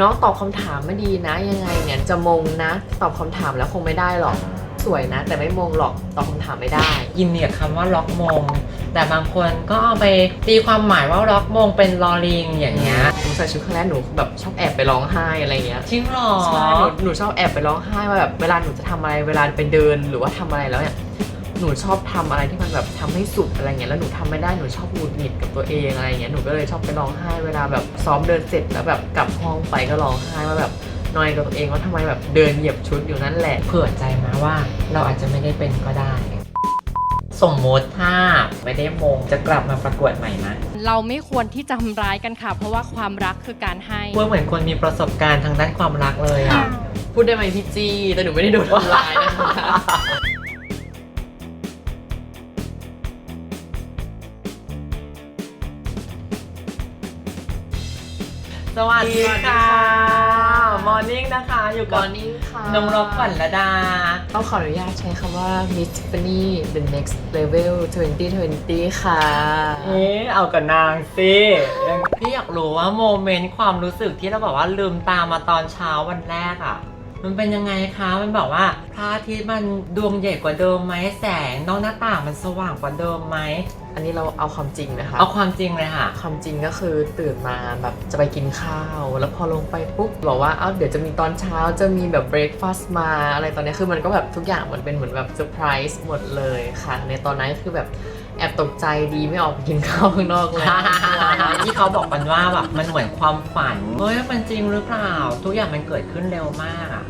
น้องตอบคำถามไม่ดีนะยังไงเนี่ยจะมงนะ ตอบคำถามแล้วคงไม่ได้หรอก สวยนะ แต่ไม่มงหรอกตอบคำถามไม่ได้ ยินดีกับคำว่าล็อกมง แต่บางคนก็เอาไปตีความหมายว่าล็อกมงเป็นลอลิงอย่างเงี้ยหนูใส่ชุดครั้งแรกหนูแบบชอบแอบไปร้องไห้อะไรเงี้ยจริงเหรอใช่หนูหนูชอบแอบไปร้องไห้ว่าแบบเวลาหนูจะทำอะไรเวลาไปเดินหรือว่าทำอะไรแล้วเนี่ย หนูชอบทำอะไรที่มันแบบทำให้สุดอะไรเงี้ยแล้วหนูทำไม่ได้หนูชอบหงุดหงิดกับตัวเองอะไรเงี้ยหนูก็เลยชอบไปร้องไห้เวลาแบบซ้อมเดินเสร็จแล้วแบบกลับห้องไปก็ร้องไห้ว่าแบบนอยกับตัวเองว่าทำไมแบบเดินเหยียบชุดอยู่นั่นแหละเผื่อใจมาว่าเราอาจจะไม่ได้เป็นก็ได้ สมมติถ้าไม่ได้มงจะกลับมาประกวดใหม่ไหมเราไม่ควรที่จะทำร้ายกันค่ะ เพราะว่าความรักคือการให้พูดเหมือนคนมีประสบการณ์ทางด้านความรักเลยอะพูดได้ไหมพี่จี้แต่หนูไม่ได้โดนทำร้ายนะคะ วัสดีค่ะ มอร์นิ่งนะคะ อยู่มกับอร์นิ่งค่ะน้องรบขวัญระดา ต้องขออนุญาตใช้คำว่า Miss Tiffany the next level 2020 ค่ะ เอ๊ะเอากับนางสิพี่อยากรู้ว่าโมเมนต์ความรู้สึกที่เราบอกว่าลืมตามาตอนเช้าวันแรกอะ่ะ มันเป็นยังไงคะ มันบอกว่าพระอาทิตย์มันดวงใหญ่กว่าเดิมไหมแสงนอกหน้าต่างมันสว่างกว่าเดิมไหม อันนี้เราเอาความจริงนะคะ เอาความจริงเลยค่ะ ความจริงก็คือตื่นมาแบบจะไปกินข้าว แล้วพอลงไปปุ๊บบอกว่า เอ้าเดี๋ยวจะมีตอนเช้าจะมีแบบเบร k ฟาสต์มา อะไรตอนนี้คือมันก็แบบทุกอย่างมันเป็นเหมือนแบบเซอร์ไพรส์หมดเลยค่ะ ในตอนนั้นคือแบบแอบตกใจดีไม่ออกไปกินข้าวข้างนอกเลยที่เขาบอกกันว่าแบบมันเหมือนความฝันเฮ้ยมันจริงหรือเปล่า ทุกอย่างมันเกิดขึ้นเร็วมากอะ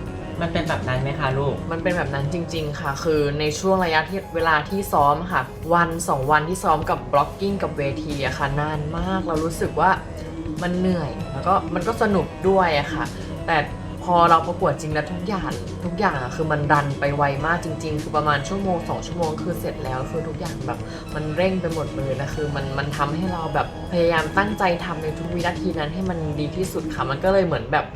มันเป็นแบบนั้นไหมคะลูก มันเป็นแบบนั้นจริง ๆ ค่ะ คือในช่วงระยะที่เวลาที่ซ้อมค่ะ วันสองวันที่ซ้อมกับบล็อกกิ้งกับเวทีอะค่ะ นานมากเรารู้สึกว่ามันเหนื่อย แล้วก็มันก็สนุกด้วยอะค่ะ แต่พอเราประกวดจริงแล้วทุกอย่างทุกอย่างอะคือมันดันไปไวมากจริง ๆ คือประมาณชั่วโมงสองชั่วโมงคือเสร็จแล้วคือทุกอย่างแบบมันเร่งไปหมดเลยนะคือมันมันทำให้เราแบบพยายามตั้งใจทำในทุกวินาทีนั้นให้มันดีที่สุดค่ะ มันก็เลยเหมือนแบบ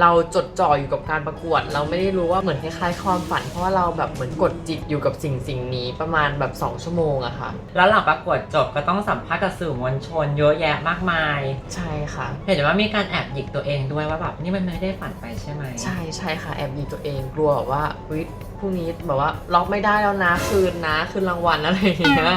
เราจดจ่ออยู่กับการประกวด เราไม่ได้รู้ว่าเหมือนคล้ายๆความฝัน เพราะว่าเราแบบเหมือนกดจิตอยู่กับสิ่งสิ่งนี้ประมาณแบบ 2 ชั่วโมงอะค่ะ แล้วหลังประกวดจบก็ต้องสัมภาษณ์กับสื่อมวลชนเยอะแยะมากมาย ใช่ค่ะ เห็นว่ามีการแอบหยิกตัวเองด้วยว่าแบบนี่มันไม่ได้ฝันไปใช่ไหมใช่ใช่ค่ะแอบดีตัวเองกลัวแบบว่าวิพรุ่งนี้แบบว่าล็อกไม่ได้แล้วนะคืนนะคืนรางวัลอะไรอย่างเงี้ย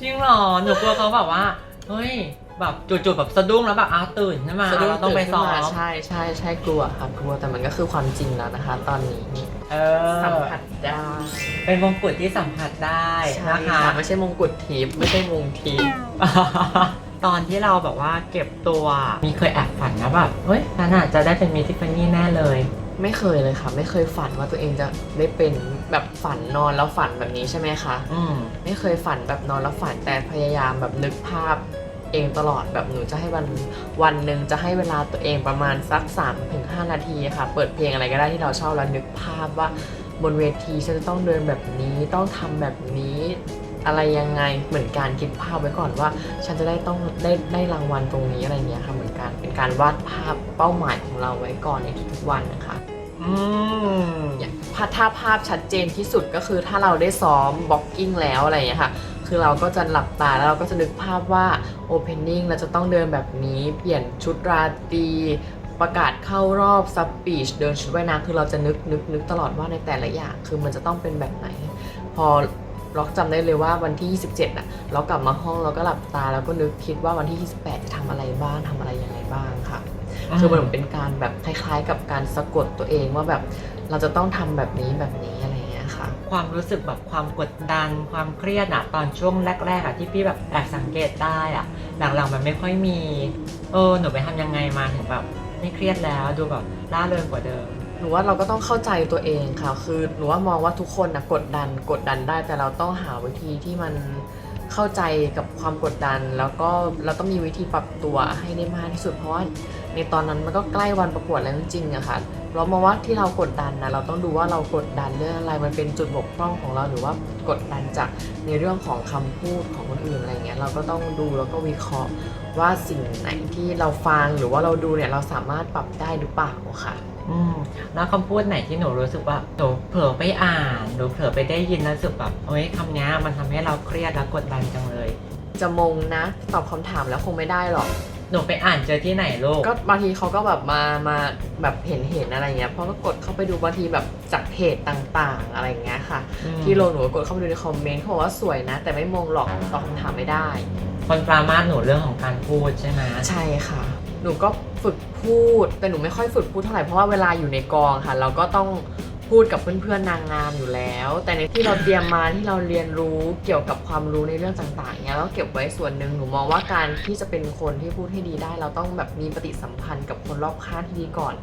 จริงเหรอหนูกลัวเขาแบบว่าเฮ้ย แบบจู่ๆแบบสะดุ้งแล้วแบบอ้าวตื่นขึ้นมาสะดุ้งเราต้องไปซ้อตื่นขึ้นมมาใช่ใช่ใช่กลัวค่ะกลัวแต่มันก็คือความจริงแล้วนะคะ ตอนนี้เอสัมอผัสได้เป็นมงกุฎที่สัมผัสได้ใช่นะคะ ค่ะไม่ใช่มงกุฎทิพย์ไม่ใช่มงทิพย์ ตอนที่เราแบบว่าเก็บตัวมีเคยแอบฝันนะแบบเฮ้ยฉันอาจจะได้เป็นมิสทิฟฟานี่แน่เลย ไม่เคยเลยค่ะ ไม่เคยฝันว่าตัวเองจะได้เป็นแบบฝันนอนแล้วฝันแบบนี้ใช่ไหมคะ อืม ไม่เคยฝันแบบนอนแล้วฝันแต่พยายามแบบนึกภาพ เองตลอดแบบหนูจะให้วันวันหนึ่งจะให้เวลาตัวเองประมาณสัก 3-5ถึงนาทีค่ะ เปิดเพลงอะไรก็ได้ที่เราชอบแล้วนึกภาพว่าบนเวทีฉันจะต้องเดินแบบนี้ต้องทำแบบนี้อะไรยังไงเหมือนการคิดภาพไว้ก่อนว่า ฉันจะได้ต้องได้ได้รางวัลตรงนี้อะไรเงี้ยค่ะเหมือนกันเป็นการวาดภาพเป้าหมายของเราไว้ก่อนในทุกๆวันนะคะอืมอย่างภาพถ้าภาพชัดเจนที่สุดก็คือถ้าเราได้ซ้อมบล็อกกิ้งแล้วอะไรอย่างเงี้ยค่ะ คือเราก็จะหลับตาแล้วเราก็จะนึกภาพว่า Opening เราจะต้องเดินแบบนี้ เปลี่ยนชุดราตรีประกาศเข้ารอบซับปีชเดินชุดว่ายน้ำคือเราจะนึกนึกนึกตลอดว่าในแต่ละอย่าง คือมันจะต้องเป็นแบบไหน พอล็อกจำได้เลยว่าวันที่ 27อะเรากลับมาห้องเราก็หลับตา แล้วก็นึกคิดว่าวันที่ 28 จะทำอะไรบ้างทำอะไรยังไงบ้างค่ะคือมันเหมือนเป็นการแบบคล้ายๆ กับการสะกดตัวเองว่าแบบเราจะต้องทำแบบนี้แบบนี้อะไรอย่างเงี้ย ความรู้สึกแบบความกดดัน ความเครียดอะตอนช่วงแรกๆอะที่พี่แบบแอบสังเกตได้อะหลังๆมันไม่ค่อยมี เออหนูไปทำยังไงมาถึงแบบไม่เครียดแล้วดูแบบร่าเริงกว่าเดิม หนูว่าเราก็ต้องเข้าใจตัวเองค่ะ คือหนูว่ามองว่าทุกคนนะกดดันกดดันได้ แต่เราต้องหาวิธีที่มันเข้าใจกับความกดดัน แล้วก็เราต้องมีวิธีปรับตัวให้ได้มากที่สุด เพราะว่าในตอนนั้นมันก็ใกล้วันประกวดแล้วจริงๆอะค่ะ เรามองว่าที่เรากดดันนะเราต้องดูว่าเรากดดันเรื่องอะไรมันเป็นจุดบกพร่องของเราหรือว่ากดดันจากในเรื่องของคำพูดของคนอื่นอะไรเงี้ยเราก็ต้องดูแล้วก็วิเคราะห์ว่าสิ่งไหนที่เราฟังหรือว่าเราดูเนี่ยเราสามารถปรับได้หรือเปล่าค่ะอืมแล้วคำพูดไหนที่หนูรู้สึกว่าหนูเผลอไปอ่านหนูเผลอไปได้ยินแล้วรู้สึกแบบเฮ้ยคำเนี้ยมันทำให้เราเครียดและกดดันจังเลย จะมงนะ ตอบคำถามแล้วคงไม่ได้หรอก หนูไปอ่านเจอที่ไหนลูก ก็บางทีเขาก็แบบมามาแบบเห็นเห็นอะไรเงี้ยเพราะก็กดเข้าไปดูบางทีแบบจากเพจต่างๆ อะไรเงี้ยค่ะ อืม ที่โลหนูก็กดเข้าไปดูในคอมเมนต์เขาบอกว่าสวยนะ แต่ไม่มงหรอกตอบคำถามไม่ได้ คนปรามาสหนูเรื่องของการพูดใช่ไหมใช่ค่ะ หนูก็ฝึกพูด แต่หนูไม่ค่อยฝึกพูดเท่าไหร่ เพราะว่าเวลาอยู่ในกองค่ะ เราก็ต้อง พูดกับเพื่อนๆนางงามอยู่แล้ว แต่ในที่เราเตรียมมาที่เราเรียนรู้เกี่ยวกับความรู้ในเรื่องต่างๆเนี้ยเราเก็บไว้ส่วนหนึ่งหนูมองว่าการที่จะเป็นคนที่พูดให้ดีได้ เราต้องแบบมีปฏิสัมพันธ์กับคนรอบข้างที่ดีก่อน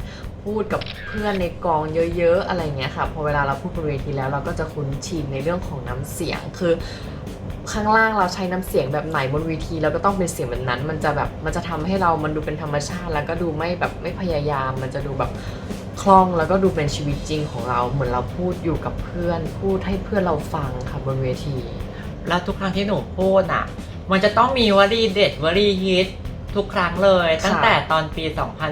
พูดกับเพื่อนในกองเยอะ ๆ อะไรเงี้ยค่ะพอเวลาเราพูดบนเวทีแล้วเราก็จะคุ้นชินในเรื่องของน้ำเสียงคือข้างล่างเราใช้น้ำเสียงแบบไหนบนเวทีเราก็ต้องเป็นเสียงแบบนั้น มันจะแบบมันจะทำให้เรามันดูเป็นธรรมชาติ แล้วก็ดูไม่แบบไม่พยายาม มันจะดูแบบ คล่องแล้วก็ดูเป็นชีวิตจริงของเราเหมือนเราพูดอยู่กับเพื่อน พูดให้เพื่อนเราฟังค่ะบนเวที แล้วทุกครั้งที่หนูพูดอะ มันจะต้องมีวลีเด็ดวลีฮิตทุกครั้งเลย ค่ะ ตั้งแต่ตอนปี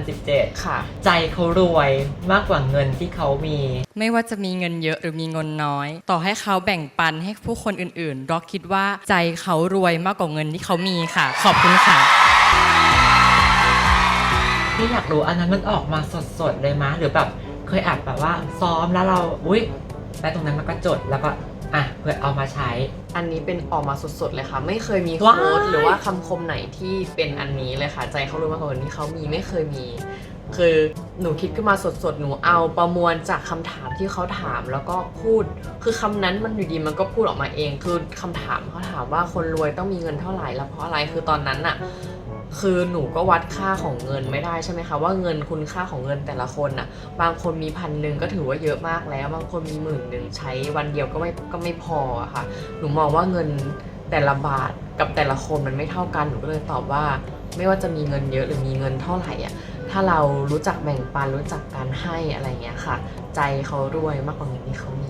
2017 ค่ะ ใจเขารวยมากกว่าเงินที่เขามี ไม่ว่าจะมีเงินเยอะหรือมีเงินน้อย ต่อให้เขาแบ่งปันให้ผู้คนอื่นๆร็อกคิดว่าใจเขารวยมากกว่าเงินที่เขามีค่ะ ขอบคุณค่ะ พี่อยากรู้อันนั้นมันออกมาสดๆเลยมะหรือแบบเคยอัดแบบว่าซ้อมแล้วเราอุ๊ยแล้วตรงนั้นมันก็จดแล้วก็อะเพื่อเอามาใช้ อันนี้เป็นออกมาสดๆเลยค่ะ ไม่เคยมีว้ายโค้ดหรือว่าคำคมไหนที่เป็นอันนี้เลยค่ะ ใจเขารู้มากกว่าที่เขามีไม่เคยมี คือหนูคิดขึ้นมาสดๆ หนูเอาประมวลจากคำถามที่เขาถามแล้วก็พูด คือคำนั้นมันอยู่ดีมันก็พูดออกมาเอง คือคำถามเขาถามว่าคนรวยต้องมีเงินเท่าไหร่แล้วเพราะอะไรคือตอนนั้นอะ คือหนูก็วัดค่าของเงินไม่ได้ใช่ไหมคะว่าเงินคุณค่าของเงินแต่ละคนน่ะบางคนมีพันหนึ่งก็ถือว่าเยอะมากแล้ว บางคนมีหมื่นหนึ่งใช้วันเดียวก็ไม่ก็ไม่พออะค่ะ หนูมองว่าเงินแต่ละบาทกับแต่ละคนมันไม่เท่ากันหนูก็เลยตอบว่า ไม่ว่าจะมีเงินเยอะหรือมีเงินเท่าไหร่อะถ้าเรารู้จักแบ่งปันรู้จักการให้อะไรเงี้ยค่ะ ใจเขารวยมากกว่าเงินที่เขามี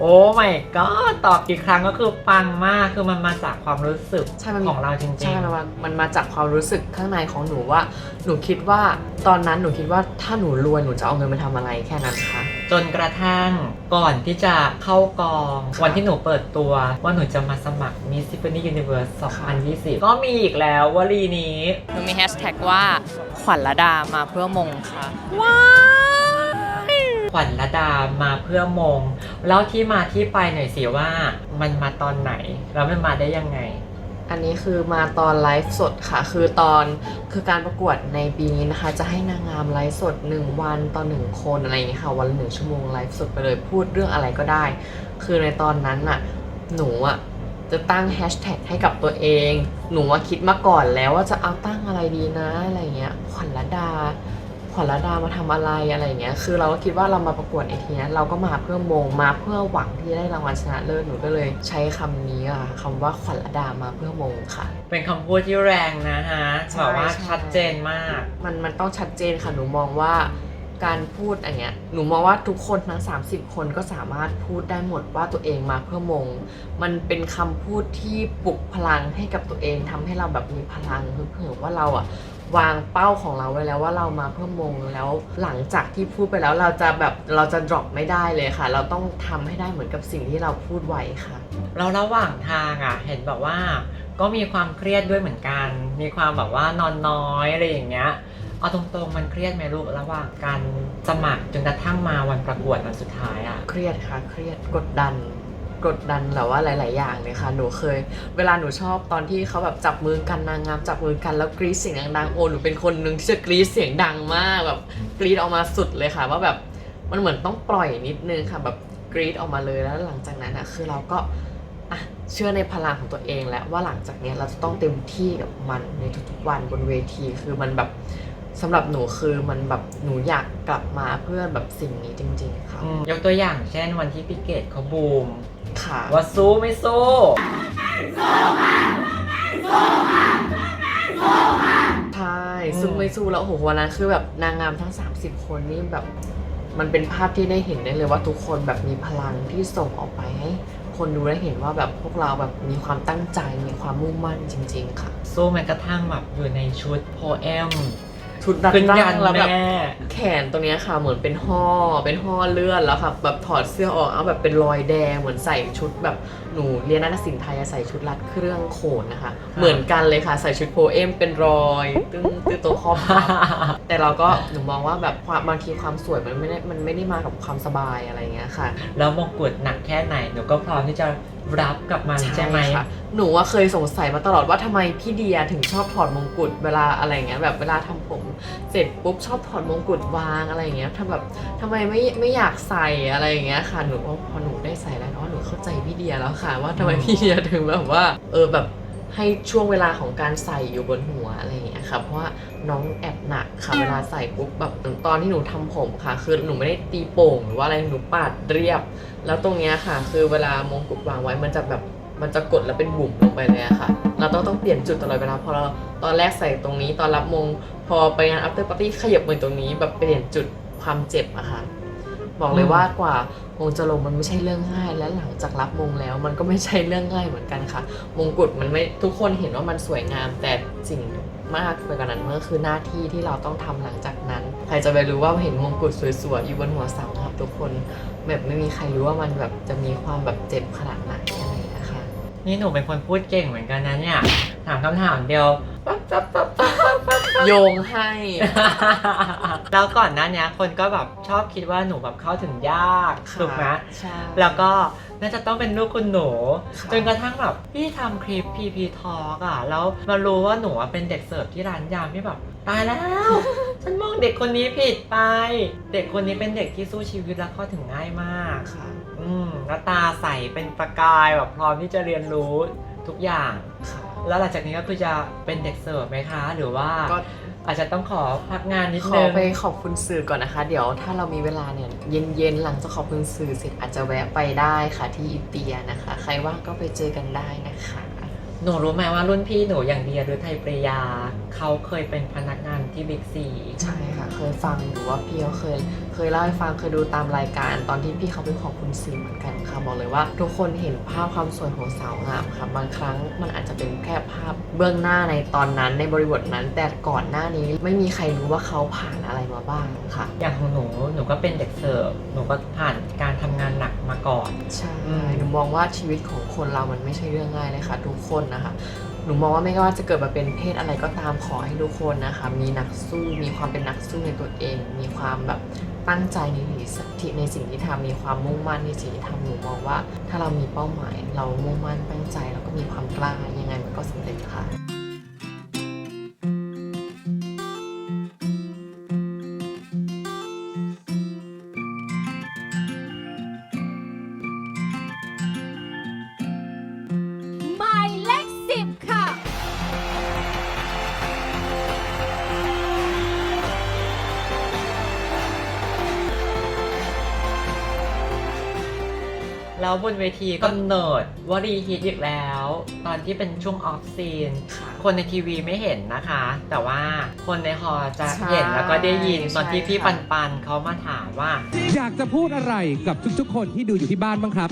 โอ้ไม่ก็ตอบกี่ครั้งก็คือปังมากคือมันมาจากความรู้สึกใช่มันมี ของเราจริงๆ ใช่มันมามันมาจากความรู้สึกข้างในของหนูว่า หนูคิดว่าตอนนั้นหนูคิดว่าถ้าหนูรวยหนูจะเอาเงินไปทำอะไรแค่นั้นค่ะ จนกระทั่งก่อนที่จะเข้ากอง ค่ะวันที่หนูเปิดตัวว่าหนูจะมาสมัคร Miss Tiffany Universe 2020 ก็มีอีกแล้ววลีนี้ หนูมีแฮชแท็กว่า ขวัญละดามาเพื่อมงค่ะ ว้ายข วัญระดามาเพื่อมงแล้วที่มาที่ไปหน่อยสิว่ามันมาตอนไหน แล้วมันมาได้ยังไง อันนี้คือมาตอนไลฟ์สดค่ะ คือตอนคือการประกวดในปีนี้นะคะ จะให้นางงามไลฟ์สด 1 วันต่อหนึ่งคนอะไรอย่างเงี้ยค่ะ วันละหนึ่งชั่วโมงไลฟ์สดไปเลยพูดเรื่องอะไรก็ได้ คือในตอนนั้นน่ะหนูอะจะตั้งแฮชแท็กให้กับตัวเอง หนูว่าคิดมาก่อนแล้วว่าจะเอาตั้งอะไรดีนะอะไรเงี้ยขวัญละดา ขวัญละดามาทำอะไรอะไรเงี้ย คือเราก็คิดว่าเรามาประกวดไอทีเนี้ยเราก็มาเพื่อมงมาเพื่อหวังที่จะได้รางวัลชนะเลิศหนูก็เลยใช้คำนี้อะค่ะคำว่าขวัญละดามาเพื่อมงค่ะ เป็นคำพูดที่แรงนะฮะใช่แบบว่าใช่ชัดเจนมาก มันมันต้องชัดเจนค่ะหนูมองว่าการพูดอันเนี้ยหนูมองว่าทุกคนทั้ง 30 คนก็สามารถพูดได้หมดว่าตัวเองมาเพื่อมง มันเป็นคำพูดที่ปลุกพลังให้กับตัวเองทำให้เราแบบมีพลังฮึกเหิมว่าเราอะ วางเป้าของเราไว้แล้วว่าเรามาเพื่อมงแล้วหลังจากที่พูดไปแล้วเราจะแบบเราจะ drop ไม่ได้เลยค่ะ เราต้องทำให้ได้เหมือนกับสิ่งที่เราพูดไว้ค่ะแล้วระหว่างทางอะ เห็นแบบว่าก็มีความเครียดด้วยเหมือนกัน มีความแบบว่านอนน้อยอะไรอย่างเงี้ยเอาตรงๆมันเครียดไหมลูกระหว่างการสมัครจนกระทั่งมาวันประกวดวันสุดท้ายอะเครียดค่ะ เครียดกดดัน กดดันแบบว่าหลาย ๆ อย่างเลยค่ะ หนูเคย เวลาหนูชอบตอนที่เขาแบบจับมือกันนางงามจับมือกันแล้วกรี๊ดเสียงดังๆโอ้หนูเป็นคนหนึ่งที่จะกรี๊ดเสียงดังมากแบบกรี๊ดออกมาสุดเลยค่ะ ว่าแบบมันเหมือนต้องปล่อยนิดนึงค่ะแบบกรี๊ดออกมาเลยแล้วหลังจากนั้นอะคือเราก็อะเชื่อในพลังของตัวเองแล้วว่าหลังจากเนี้ยเราจะต้องเต็มที่กับมันในทุกๆวันบนเวทีคือมันแบบสำหรับหนูคือมันแบบหนูอยากกลับมาเพื่อแบบสิ่งนี้จริง ๆ ค่ะ ยกตัวอย่างเช่นวันที่พี่เกดเขาบูม ค่ะ ว่าสู้ไม่สู้ ใช่อืมซึ่งไม่สู้แล้วโอ้โหวันนั้นคือแบบนางงามทั้ง 30 คนนี่แบบ มันเป็นภาพที่ได้เห็นได้เลยว่าทุกคนแบบมีพลังที่ส่งออกไปให้คนดูได้เห็นว่าแบบพวกเราแบบมีความตั้งใจมีความมุ่งมั่นจริง ๆ ค่ะ สู้แม้กระทั่งแบบอยู่ในชุดโพเอม ชุดรัดขึ้นยัร่านงแล้วแบบแม่แขนตรงเนี้ยค่ะเหมือนเป็นห่อเป็นห่อเลือดแล้วค่ะ แบบถอดเสื้อออกเอาแบบเป็นรอยแดงเหมือนใส่ชุดแบบ หนูเรียนนาฏศิลป์ไทยอะใส่ชุดรัดเครื่องโขนนะคะ เหมือนกันเลยค่ะใส่ชุดโพเอมเป็นรอย ตึ้งตึ้งตัวคอพับแต่เราก็หนูมองว่าแบบความบางทีความสวยมันไม่ได้มันไม่ได้มากับความสบายอะไรอย่างเงี้ยค่ะ แล้วมงกุฎหนักแค่ไหนหนูก็พร้อมที่จะรับกับมันใช่ไหมค่ะหนูว่าเคยสงสัยมาตลอดว่าทำไมพี่เดียถึงชอบถอดมงกุฎเวลาอะไรอย่างเงี้ยแบบเวลาทำผมเสร็จปุ๊บชอบถอดมงกุฎวางอะไรอย่างเงี้ยทำแบบทำไมไม่ไม่อยากใส่อะไรอย่างเงี้ยค่ะหนูว่าพอหนูได้ใส่แล้วเนาะหนูเข้าใจพี่เดียแล้วค่ะว่าทำไมพี่เดียถึงแบบว่า เออแบบให้ช่วงเวลาของการใส่อยู่บนหัวอะไรอย่างเงี้ยค่ะเพราะว่าน้องแอบหนักค่ะเวลาใส่ปุ๊บแบบตอนที่หนูทำผมค่ะ คือหนูไม่ได้ตีโป่งหรือว่าอะไรหนูปาดเรียบ แล้วตรงเนี้ยค่ะ คือเวลามงกุฎวางไว้มันจะแบบมันจะกดแล้วเป็นบุ๋มลงไปเลยอะค่ะ เราต้องต้องเปลี่ยนจุดตลอดเวลาพอเราตอนแรกใส่ตรงนี้ ตอนรับมง พอไปงาน after party ขยับมือตรงนี้ แบบเปลี่ยนจุดความเจ็บอะค่ะ บอกเลยอืมว่ากว่า มงจะลงมันไม่ใช่เรื่องง่าย และหลังจากรับมงแล้ว มันก็ไม่ใช่เรื่องง่ายเหมือนกันค่ะ มงกุฎมันไม่ทุกคนเห็นว่ามันสวยงาม แต่สิ่งมากไปกว่านั้นมันก็คือหน้าที่ที่เราต้องทำหลังจากนั้น ใครจะไปรู้ว่าเห็นมงกุฎสวยๆอยู่บนหัวเสาครับทุกคนแบบไม่มีใครรู้ว่ามันแบบจะมีความแบบเจ็บขนาดไหนอะไรอย่างเงี้ยค่ะนี่หนูเป็นคนพูดเก่งเหมือนกันนะเนี่ยถามคำถามเดียวปั๊บปั๊บปั๊บปั๊บปั๊บ โยงให้ แล้วก่อนหน้าเนี้ยคนก็แบบชอบคิดว่าหนูแบบเข้าถึงยากค่ะถูกไหมใช่ แล้วก็น่าจะต้องเป็นลูกคุณหนู ค่ะ จนกระทั่งแบบพี่ทำคลิป PP Talk อะ แล้วมารู้ว่าหนูอะเป็นเด็กเสิร์ฟที่ร้านยามที่แบบตายแล้ว ฉันมองเด็กคนนี้ผิดไป เด็กคนนี้เป็นเด็กที่สู้ชีวิตและเข้าถึงง่ายมาก ค่ะ อืมหน้าตาใสเป็นประกายแบบพร้อมที่จะเรียนรู้ทุกอย่างค่ะ แล้วหลังจากนี้ก็คือจะเป็นเด็กเสิร์ฟไหมคะ หรือว่าก็ อาจจะต้องขอพักงานนิดขนึองไปขอบคุณสื่อก่อนนะคะ เดี๋ยวถ้าเรามีเวลาเนี่ยเย็นๆหลังจากขอบคุณสื่อเสร็จอาจจะแวะไปได้ค่ะที่อินเดียนะคะ ใครว่างก็ไปเจอกันได้นะคะ หนูรู้ไหมว่ารุ่นพี่หนูอย่างเดียหรือไทยปริยา เขาเคยเป็นพนักงานที่บิ๊กซี ใช่ค่ะ เคยฟังหรือว่าพี่เขาเคย เคยเล่าให้ฟังเคยดูตามรายการ ตอนที่พี่เขาไปขอบคุณสื่อเหมือนกันค่ะบอกเลยว่า ทุกคนเห็นภาพความสวยของสาวงามค่ะบางครั้งมันอาจจะเป็นแค่ภาพเบื้องหน้าในตอนนั้นในบริบทนั้น แต่ก่อนหน้านี้ไม่มีใครรู้ว่าเขาผ่านอะไรมาบ้างค่ะ อย่างของหนูหนูก็เป็นเด็กเสิร์ฟหนูก็ผ่านการทำงานหนักมาก่อน ใช่อืม หนูมองว่าชีวิตของคนเรามันไม่ใช่เรื่องง่ายเลยค่ะ ทุกคนนะคะ หนูมองว่าไม่ว่าจะเกิดมาเป็นเพศอะไรก็ตามขอให้ทุกคนนะคะ มีนักสู้ มีความเป็นนักสู้ในตัวเอง มีความแบบ ตั้งใจในสิ่งในสิ่งที่ทำมีความมุ่งมั่นในสิ่งที่ทำหนูมองว่า ถ้าเรามีเป้าหมาย เรามุ่งมั่นตั้งใจแล้วก็มีความกล้ายังไงมันก็สำเร็จค่ะ แล้วบนเวทีก็เนิร์ดวลีฮิตอีกแล้ว ตอนที่เป็นช่วงออฟซีน ค่ะ คนในทีวีไม่เห็นนะคะ แต่ว่าคนในฮอลล์จะใช่เห็นแล้วก็ได้ยินตอนที่ใช่พี่ค่ะ ปันปันเขามาถามว่า อยากจะพูดอะไรกับทุกๆ คนที่ดูอยู่ที่บ้านบ้างครับ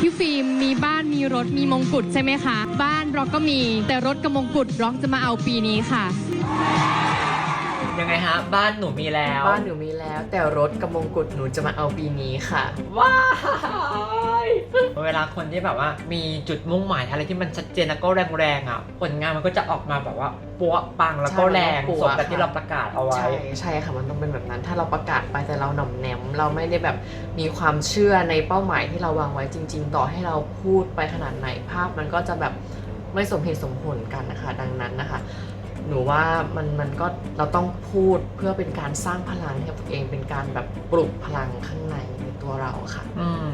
พี่ฟิล์มมีบ้านมีรถมีมงกุฎใช่ไหมคะ บ้านร็อกก็มี แต่รถกับมงกุฎร็อกจะมาเอาปีนี้ค่ะ ยังไงฮะ บ้านหนูมีแล้ว บ้านหนูมีแล้ว แต่รถกับมงกุฎหนูจะมาเอาปีนี้ค่ะ ว้ายเวลาคนที่แบบว่า มีจุดมุ่งหมายอะไรที่มันชัดเจนแล้วก็แรงๆอะผลงานมันก็จะออกมาแบบว่าปัวปังแล้วก็ใช่แรงมันต้องปัวสมกับที่ค่ะเราประกาศเอาไว้ ใช่ใช่ค่ะมันต้องเป็นแบบนั้น ถ้าเราประกาศไปแต่เราหน่อมแนม เราไม่ได้แบบมีความเชื่อในเป้าหมายที่เราวางไว้จริง ๆ ต่อให้เราพูดไปขนาดไหนภาพมันก็จะแบบไม่สมเหตุสมผลกันนะคะ ดังนั้นนะคะ หนูว่ามันมันก็เราต้องพูดเพื่อเป็นการสร้างพลังให้กับตัวเองเป็นการแบบปลุกพลังข้างในในตัวเราค่ะ อืม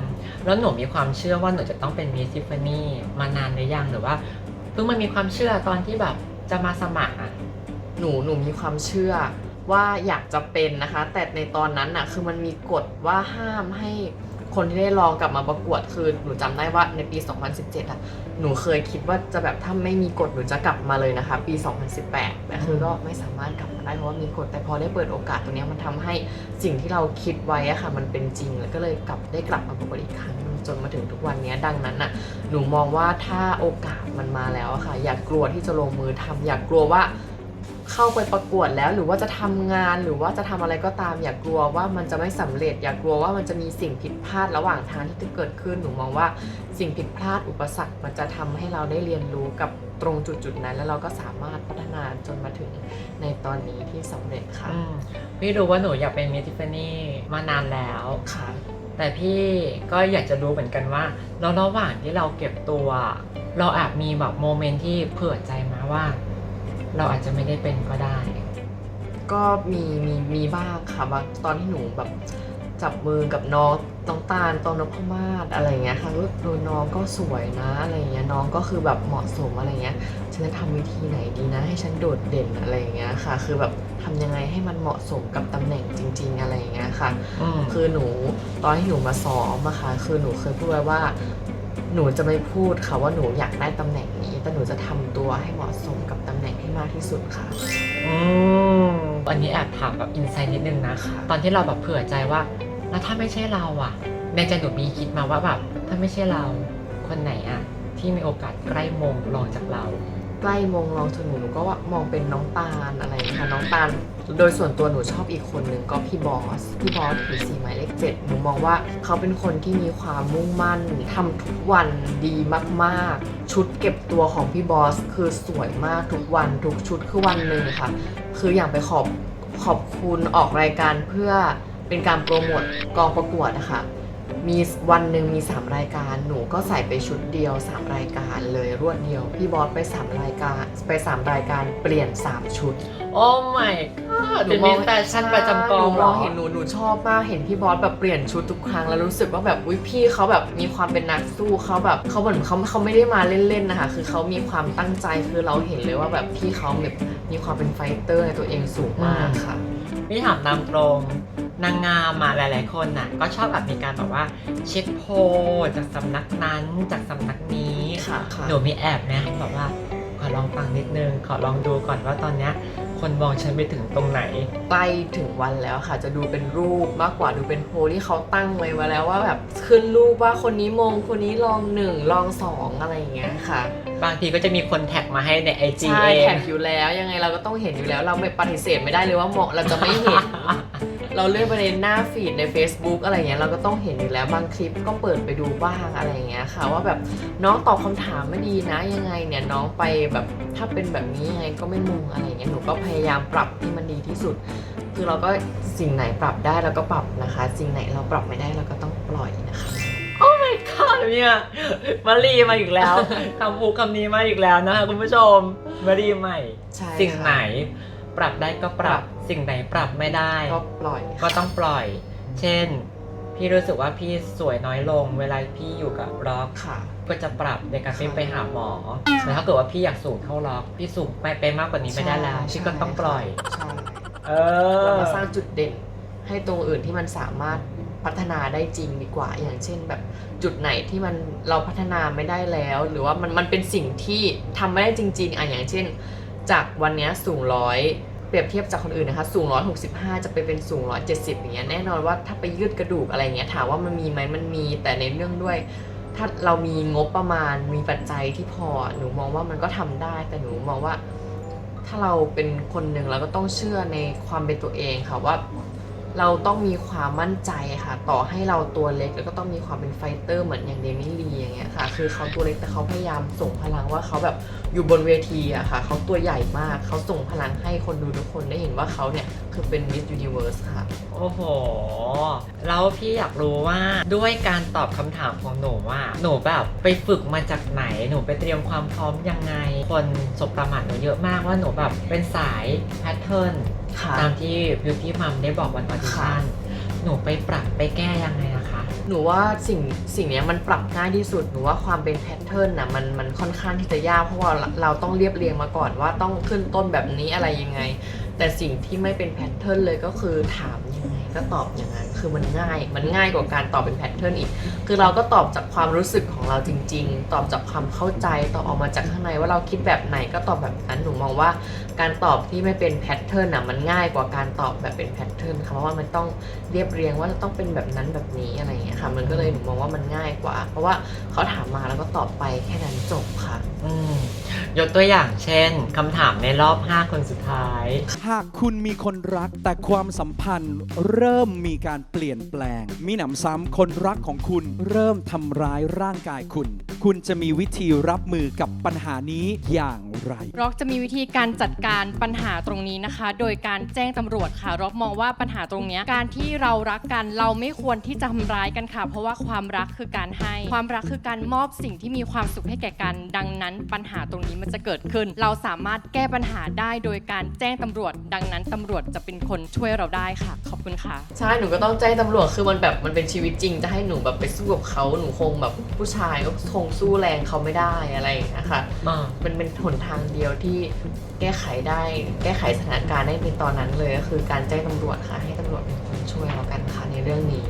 แล้วหนูมีความเชื่อว่าหนูจะต้องเป็นมิสซิฟานี่มานานหรือยังหรือว่าเพิ่งมามีความเชื่อตอนที่แบบจะมาสมัครอะหนูหนูมีความเชื่อว่าอยากจะเป็นนะคะ แต่ในตอนนั้นน่ะคือมันมีกฎว่าห้ามให้คนที่ได้ลองกลับมาประกวดคือหนูจำได้ว่าในปี 2017อะ หนูเคยคิดว่าจะแบบถ้าไม่มีกฎหนูจะกลับมาเลยนะคะ ปี 2018 แต่คือก็ไม่สามารถกลับมาได้เพราะว่ามีกฎแต่พอได้เปิดโอกาสตรงนี้มันทำให้สิ่งที่เราคิดไว้อะค่ะ มันเป็นจริงแล้วก็เลยกลับได้กลับมาประกวดอีกครั้งจนมาถึงทุกวันนี้ดังนั้นน่ะหนูมองว่าถ้าโอกาสมันมาแล้วอะค่ะ อย่ากลัวที่จะลงมือทำอย่ากลัวว่า เข้าไปประกวดแล้ว หรือว่าจะทำงานหรือว่าจะทำอะไรก็ตามอย่ากลัวว่ามันจะไม่สำเร็จอย่ากลัวว่ามันจะมีสิ่งผิดพลาดระหว่างทางที่จะเกิดขึ้นหนูมองว่าสิ่งผิดพลาดอุปสรรคมันจะทำให้เราได้เรียนรู้กับตรงจุดๆนั้น แล้วเราก็สามารถพัฒนาจนมาถึงในตอนนี้ที่สำเร็จค่ะอืมพี่รู้ว่าหนูอยากเป็นมิสทิฟฟานี่มานานแล้วค่ะ แต่พี่ก็อยากจะรู้เหมือนกันว่าแล้วระหว่างที่เราเก็บตัว เราอาจมีแบบโมเมนต์ที่เผื่อใจมาว่า เราอาจจะไม่ได้เป็นก็ได้ ก็มีมีมีบ้างค่ะบางตอนที่หนูแบบจับมือกับน้องน้องตาลตอนนพมาศอะไรเงี้ยค่ะรู้ดูน้องก็สวยนะอะไรเงี้ยน้องก็คือแบบเหมาะสมอะไรเงี้ยฉันจะทำวิธีไหนดีนะ ให้ฉันโดดเด่นอะไรเงี้ยค่ะ คือแบบทำยังไงให้มันเหมาะสมกับตำแหน่งจริง ๆ อะไรเงี้ยค่ะอืมคือหนูตอนที่หนูมาซ้อมอะค่ะคือหนูเคยพูดไว้ว่า หนูจะไม่พูดค่ะว่าหนูอยากได้ตำแหน่งนี้ แต่หนูจะทำตัวให้เหมาะสมกับตำแหน่งให้มากที่สุดค่ะ อืมอันนี้แอบถามแบบอินไซต์นิดนึงนะค่ะตอนที่เราแบบเผื่อใจว่า แล้วถ้าไม่ใช่เราอะในใจหนูมีคิดมาว่าแบบถ้าไม่ใช่เราคนไหนอะที่มีโอกาสใกล้มงรองจากเรา ใกล้มงลองถึงหนูหนูก็ว่ามองเป็นน้องตาลอะไรอย่างเงี้ยค่ะน้องตาลโดยส่วนตัวหนูชอบอีกคนหนึ่งก็พี่บอสพี่บอสถือสีหมายเลขเจ็ดหนูมองว่าเขาเป็นคนที่มีความมุ่งมั่นทำทุกวันดีมากๆ ชุดเก็บตัวของพี่บอสคือสวยมากทุกวันทุกชุดคือวันหนึ่งค่ะ คืออย่างไปขอบขอบคุณออกรายการเพื่อเป็นการโปรโมทกองประกวดนะคะ มีวันหนึ่งมี 3 รายการ หนูก็ใส่ไปชุดเดียว 3 รายการเลยรวดเดียว พี่บอสไป 3 รายการไป 3 รายการเปลี่ยน 3 ชุด โอ้ my god เป็นมิสแฟชั่นประจำกองหนูเหรมอองเห็นหนูหนูชอบมากเห็นพี่บอสแบบเปลี่ยนชุดทุกครั้งแล้วรู้สึกว่าแบบอุ้ยพี่เขาแบบมีความเป็นนักสู้เขาแบบเขาเหมือนเขาเขาไม่ได้มาเล่นๆนะคะคือเขามีความตั้งใจคือเราเห็นเลยว่าแบบพี่เขาแบบมีความเป็นไฟเตอร์ในตัวเองสูงมากค่ะพี่ถามตามตรง นางงามมาหลาย ๆ คนน่ะก็ชอบแบบมีการแบบว่าเช็คโพลจากสำนักนั้นจากสำนักนี้ค่ะค่ะหนูมีแอบนะแบบว่าขอลองฟังนิดนึง ขอลองดูก่อนว่าตอนเนี้ยคนมองฉันไปถึงตรงไหน ใกล้ถึงวันแล้วค่ะ จะดูเป็นรูปมากกว่าดูเป็นโพลที่เขาตั้งไว้มาแล้วว่าแบบขึ้นรูปว่าคนนี้มงคนนี้ลองหนึ่งลองสองอะไรอย่างเงี้ยค่ะ บางทีก็จะมีคนแท็กมาให้ในไอจีใช่เองแท็กอยู่แล้วยังไงเราก็ต้องเห็นอยู่แล้ว เราไม่ปฏิเสธไม่ได้เลยว่ามองเราจะไม่เห็น เราเลื่อนไปในหน้าฟีดใน Facebook อะไรเงี้ยเราก็ต้องเห็นอยู่แล้วบางคลิปก็เปิดไปดูบ้างอะไรเงี้ยค่ะว่าแบบน้องตอบคำถามไม่ดีนะยังไงเนี่ยน้องไปแบบถ้าเป็นแบบนี้ยังไงก็ไม่มุงอะไรเงี้ยหนูก็พยายามปรับให้มันดีที่สุด คือเราก็สิ่งไหนปรับได้เราก็ปรับนะคะ สิ่งไหนเราปรับไม่ได้เราก็ต้องปล่อยนะคะค่ะเนี่ยมารีมาอีกแล้วคำพูดคำนี้มาอีกแล้วนะคะคุณผู้ชมมารีใหม่ ใช่ค่ะสิ่งไหน ปรับได้ก็ปรับ สิ่งไหนปรับไม่ได้ ก็ปล่อยก็ต้องปล่อย เช่น พี่รู้สึกว่าพี่สวยน้อยลง เวลาพี่อยู่กับร็อกค่ะ ก็จะปรับในการที่ไปหาหมอแต่ถ้าเกิดว่าพี่อยากสูงเท่าร็อก พี่สูงไปไปมากกว่านี้ไม่ได้แล้วใช่พี่ก็ต้องปล่อย ใช่เอเราอมาสร้างจุดเด่นให้ตรงอื่นที่มันสามารถพัฒนาได้จริงดีกว่า อย่างเช่นแบบจุดไหนที่มันเราพัฒนาไม่ได้แล้ว หรือว่ามันมันเป็นสิ่งที่ทำไม่ได้จริง ๆอะอย่างเช่น จากวันเนี้ยสูงร้อยเปรียบเทียบจากคนอื่นนะคะสูง 165 จะไปเป็นสูง 170 อย่างเงี้ยแน่นอนว่าถ้าไปยืดกระดูกอะไรเงี้ยถามว่ามันมีไหมมันมีแต่ในเรื่องด้วย ถ้าเรามีงบประมาณมีปัจจัยที่พอหนูมองว่ามันก็ทำได้ แต่หนูมองว่า ถ้าเราเป็นคนหนึ่งเราก็ต้องเชื่อในความเป็นตัวเองค่ะว่า เราต้องมีความมั่นใจค่ะ ต่อให้เราตัวเล็กแล้วก็ต้องมีความเป็นไฟเตอร์เหมือนอย่างเดมิลีอย่างเงี้ยค่ะ คือเขาตัวเล็กแต่เขาพยายามส่งพลังว่าเขาแบบอยู่บนเวทีอะค่ะ เขาตัวใหญ่มากเขาส่งพลังให้คนดูทุกคนได้เห็นว่าเขาเนี่ยคือเป็น Miss Universe ค่ะ โอ้โห แล้วพี่อยากรู้ว่าด้วยการตอบคำถามของหนูว่า หนูแบบไปฝึกมาจากไหน หนูไปเตรียมความพร้อมยังไง คนสบประมาทหนูเยอะมากว่าหนูแบบเป็นสายแพทเทิร์น ค่ะ ตามที่ Beauty Mom ได้บอกวันออดิชั่นหนูไปปรับไปแก้ยังไงนะคะ หนูว่าสิ่งสิ่งเนี้ยมันปรับง่ายที่สุด หนูว่าความเป็นแพทเทิร์นนะมันมันค่อนข้างที่จะยากเพราะว่าเราเราต้องเรียบเรียงมาก่อนว่าต้องขึ้นต้นแบบนี้อะไรยังไง แต่สิ่งที่ไม่เป็นแพทเทิร์นเลยก็คือถามยังไงก็ตอบอย่างนั้นค่ะคือมันง่ายมันง่ายกว่าการตอบเป็นแพทเทิร์นอีก คือเราก็ตอบจากความรู้สึกของเราจริง ๆ ตอบจากความเข้าใจตอบออกมาจากข้างในว่าเราคิดแบบไหนก็ตอบแบบนั้นหนูมองว่า การตอบที่ไม่เป็นแพทเทิร์นอะมันง่ายกว่าการตอบแบบเป็นแพทเทิร์นค่ะเพราะว่ามันต้องเรียบเรียงว่าจะต้องเป็นแบบนั้นแบบนี้อะไรอย่างเงี้ยค่ะ มันก็เลยหนูมองว่ามันง่ายกว่า เพราะว่าเขาถามมาแล้วก็ตอบไปแค่นั้นจบค่ะ อืมยกตัวอย่างเช่นคำถามในรอบ 5 คนสุดท้าย หากคุณมีคนรักแต่ความสัมพันธ์เริ่มมีการเปลี่ยนแปลง มีหนำซ้ำคนรักของคุณเริ่มทำร้ายร่างกายคุณ คุณจะมีวิธีรับมือกับปัญหานี้อย่างไร ร็อกจะมีวิธีการจัดการปัญหาตรงนี้นะคะ โดยการแจ้งตำรวจค่ะร็อกมองว่าปัญหาตรงเนี้ยการที่เรารักกันเราไม่ควรที่จะทำร้ายกันค่ะ เพราะว่าความรักคือการให้ ความรักคือการมอบสิ่งที่มีความสุขให้แก่กัน ดังนั้นปัญหาตรงนี้มันจะเกิดขึ้น เราสามารถแก้ปัญหาได้โดยการแจ้งตำรวจ ดังนั้นตำรวจจะเป็นคนช่วยเราได้ค่ะ ขอบคุณค่ะ ใช่หนูก็ต้องแจ้งตำรวจคือมันแบบมันเป็นชีวิตจริง จะให้หนูแบบไปสู้กับเขาหนูคงแบบผู้ชายก็คงสู้แรงเขาไม่ได้อะไรอย่างเงี้ยค่ะอ่ามันเป็นหนทางเดียวที่แก้ไขได้ แก้ไขสถานการณ์ได้ในตอนนั้นเลยก็คือการแจ้งตำรวจค่ะ ให้ตำรวจเป็นคนช่วยเรากันค่ะในเรื่องนี้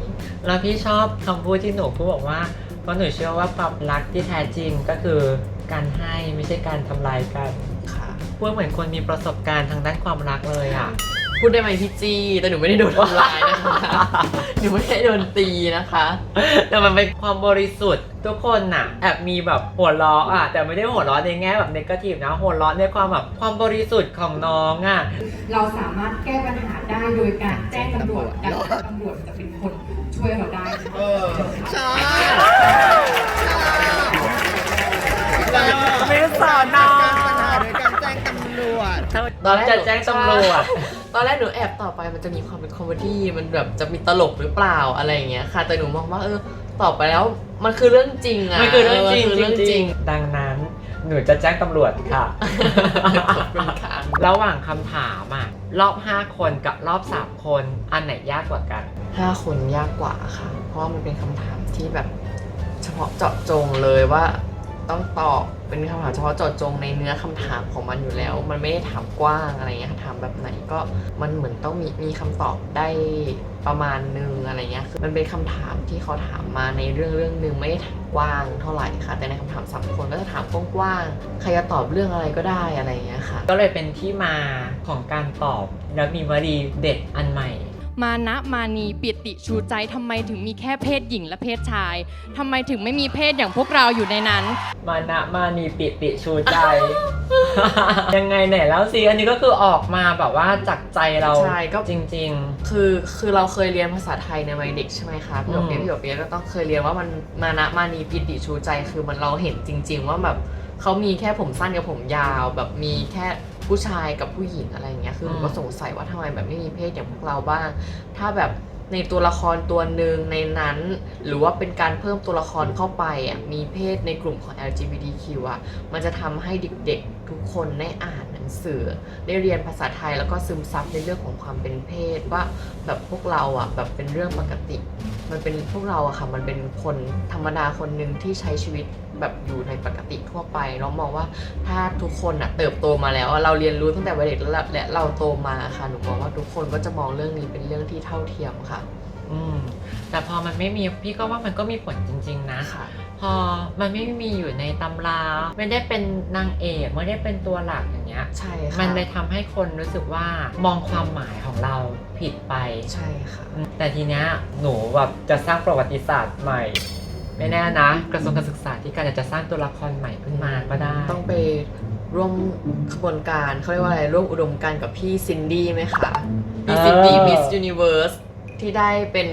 แล้วพี่ชอบคำพูดที่หนูพูดบอกว่าเพราะหนูเชื่อว่าความรักที่แท้จริงก็คือการให้ไม่ใช่การทำลายกันค่ะพูดเหมือนคนมีประสบการณ์ทางด้านความรักเลยอะ พูดได้ไหมพี่จี้แต่หนูไม่ได้โดนทำร้ายนะคะหนูไม่ได้โดนตีนะคะ แต่มันเป็นความบริสุทธิ์ทุกคนน่ะแอบมีแบบหัวเราะอะแต่ไม่ได้หัวเราะในแง่แบบเนกาทีฟนะหัวเราะในความแบบความบริสุทธิ์ของน้องอะเราสามารถแก้ปัญหาได้โดยการแจ้งตำรวจดังนั้นตำรวจจะเป็นคนช่วยเราได้ค่ะไม่สอนน้อง วจ ตอนจะแจ้งตำรวจ ตอนแรกหนูแอบต่อไปมันจะมีความเป็นคอมเมดี้มันแบบจะมีตลกหรือเปล่าอะไรอย่างเงี้ยค่ะ แต่หนูมองว่าเออต่อไปแล้วมันคือเรื่องจริงอะมันคือเรื่องจริงมันคือเรื่องจจริริงงๆดังนั้นหนูจะแจ้งตำรวจค่ะ ขอบคุณค่ะ ระหว่างคำถามอะรอบ 5 คนกับรอบ 3 คนอันไหนยากกว่ากัน ห้าคนยากกว่าค่ะ เพราะว่ามันเป็นคำถามที่แบบเฉพาะเจาะจงเลยว่า ต้องตอบเป็นคำถามเฉพาะเจาะจงในเนื้อคำถามของมันอยู่แล้ว มันไม่ได้ถามกว้างอะไรเงี้ยถามแบบไหนก็มันเหมือนต้องมีมีคำตอบได้ประมาณนึงอะไรเงี้ยคือมันเป็นคำถามที่เขาถามมาในเรื่องเรื่องหนึ่งไม่ได้ถามกว้างเท่าไหร่ค่ะ แต่ในคำถามสามคนก็จะถามกว้างๆใครจะตอบเรื่องอะไรก็ได้อะไรเงี้ยค่ะ ก็เลยเป็นที่มาของการตอบแล้วมีวลีเด็ดอันใหม่ มานะมานีปิติชูใจทำไมถึงมีแค่เพศหญิงและเพศชายทำไมถึงไม่มีเพศอย่างพวกเราอยู่ในนั้น มานะมานีปิติชูใจ ยังไงไหนแล้วสิอันนี้ก็คือออกมาแบบว่าจากใจเราใช่ก็ จริง คือคือเราเคยเรียนภาษาไทยในวัยเด็กใช่ไหมคะพี่หยกเปียอืมพี่หยกเปียก็ต้องเคยเรียนว่ามันมานะมานีปิติชูใจคือมันเราเห็นจริง ๆ ว่าแบบเขามีแค่ผมสั้นกับผมยาว แบบมีแค่ ผู้ชายกับผู้หญิงอะไรอย่างเงี้ยคือหนูก็สงสัยว่าทำไมแบบไม่มีเพศอย่างพวกเราบ้าง ถ้าแบบในตัวละครตัวหนึ่งในนั้น หรือว่าเป็นการเพิ่มตัวละครเข้าไปอะมีเพศในกลุ่มของ LGBTQ อะมันจะทำให้เด็กๆ ทุกคนได้อ่านหนังสือ ได้เรียนภาษาไทยแล้วก็ซึมซับในเรื่องของความเป็นเพศว่าแบบพวกเราอะแบบเป็นเรื่องปกติ มันเป็นพวกเราอะค่ะมันเป็นคนธรรมดาคนหนึ่งที่ใช้ชีวิต แบบอยู่ในปกติทั่วไปเรามองว่าถ้าทุกคนอะเติบโตมาแล้วอะเราเรียนรู้ตั้งแต่วัยเด็กแล้วและเราโตมาค่ะหนูมองว่าทุกคนก็จะมองเรื่องนี้เป็นเรื่องที่เท่าเทียมค่ะๆอืมแต่พอมันไม่มีพี่ก็ว่ามันก็มีผลจริง ๆ นะค่ะพอมันไม่มีอยู่ในตำราไม่ได้เป็นนางเอกไม่ได้เป็นตัวหลักอย่างเงี้ยใช่ค่ะมันเลยทำให้คนรู้สึกว่ามองความหมายของเราผิดไปใช่ค่ะแต่ทีเนี้ยหนูแบบจะสร้างประวัติศาสตร์ใหม่ ไม่แน่นะ กระทรวงการศึกษาที่การจะสร้างตัวละครใหม่ขึ้นมาก็ได้ ต้องไปร่วมขบวนการเขาเรียกว่าอะไรร่วมอุดมการณ์กับพี่ซินดี้ไหมคะพี่เออซินดี้มิสยูนิเวิร์สที่ได้เป็น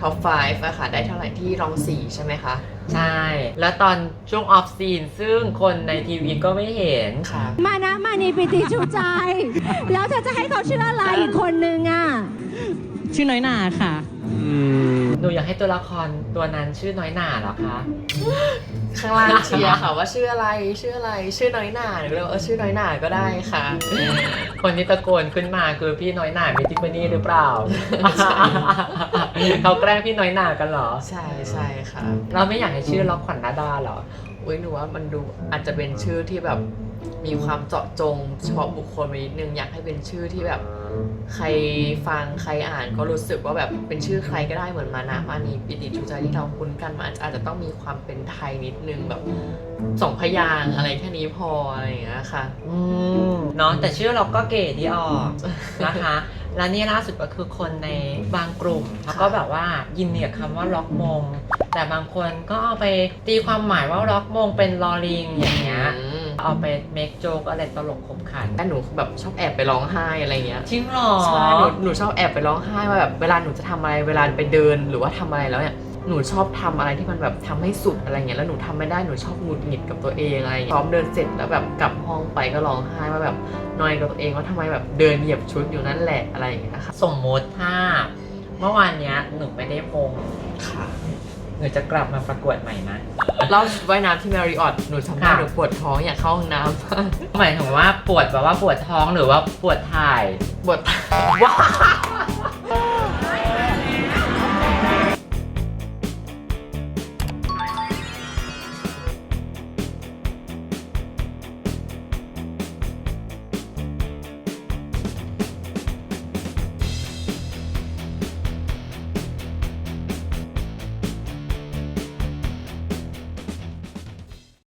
ท็อป5อะค่ะได้เท่าไหร่ที่รองสี่ใช่ไหมคะ ใช่ แล้วตอนช่วงออฟซีนซึ่งคนในทีวีก็ไม่เห็นค่ะ มานะมานีปิติชูใจ แล้วเธอจะให้เขาชื่ออะไรอีกคนนึงอะ ชื่อน้อยนาค่ะ หนูอยากให้ตัวละครตัวนั้นชื่อน้อยหน่าเหรอคะ ข้างล่างเชียร์ค่ะว่าชื่ออะไรชื่ออะไรชื่อน้อยหน่าหนูเลยว่าเออชื่อน้อยหน่าก็ได้ค่ะ คนที่ตะโกนขึ้นมาคือพี่น้อยหน่ามิทิฟานี่หรือเปล่า เขาแกล้งพี่น้อยหน่ากันเหรอ ใช่ใช่ค่ะ เราไม่อยากให้ชื่อล็อกขวัญนาดาเหรออุ้ยหนูว่ามันดูอาจจะเป็นชื่อที่แบบ มีความเจาะจงเฉพาะบุคคลไปนิดนึงอยากให้เป็นชื่อที่แบบใครฟังใครอ่านก็รู้สึกว่าแบบเป็นชื่อใครก็ได้เหมือนมานะมานีปิติชูใจที่เราคุ้นกันมาอาจจะต้องมีความเป็นไทยนิดนึงแบบสองพยางอะไรแค่นี้พออะไรอย่างเงี้ยค่ะ อืมเนาะแต่ชื่อเราก็เก๋ดีออกนะคะ และนี่ล่าสุดก็คือคนในบางกลุ่มเขาก็แบบว่ายินดีกับคำว่าล็อกมง แต่บางคนก็เอาไปตีความหมายว่าล็อกมงเป็นลอลิงอย่างเงี้ย เอาไปเมคโจกอะไรตลกขบขันแต่หนูแบบชอบแอบไปร้องไห้อะไรเงี้ยจริงเหรอใช่หนูหนูชอบแอบไปร้องไห้ว่าแบบเวลาหนูจะทำอะไรเวลาไปเดินหรือว่าทำอะไรแล้วเนี่ยหนูชอบทำอะไรที่มันแบบทำให้สุดอะไรเงี้ยแล้วหนูทำไม่ได้หนูชอบหงุดหงิดกับตัวเองอะไรเงี้ยซ้อมเดินเสร็จแล้วแบบกลับห้องไปก็ร้องไห้ว่าแบบนอยกับตัวเองว่าทำไมแบบเดินเหยียบชุดอยู่นั่นแหละอะไรอย่างเงี้ยค่ะสมมติถ้าเมื่อวานเนี้ยหนูไม่ได้มงค่ะ หนูจะกลับมาประกวดใหม่ไหมเล่าชุดว่ายน้ำที่แมรี่ออตหนูทำได้ค่ะ หนูปวดท้องอยากเข้าห้องน้ำมากหมายถึงว่าปวดแบบว่าปวดท้องหรือว่าปวดถ่าย ปวดว้า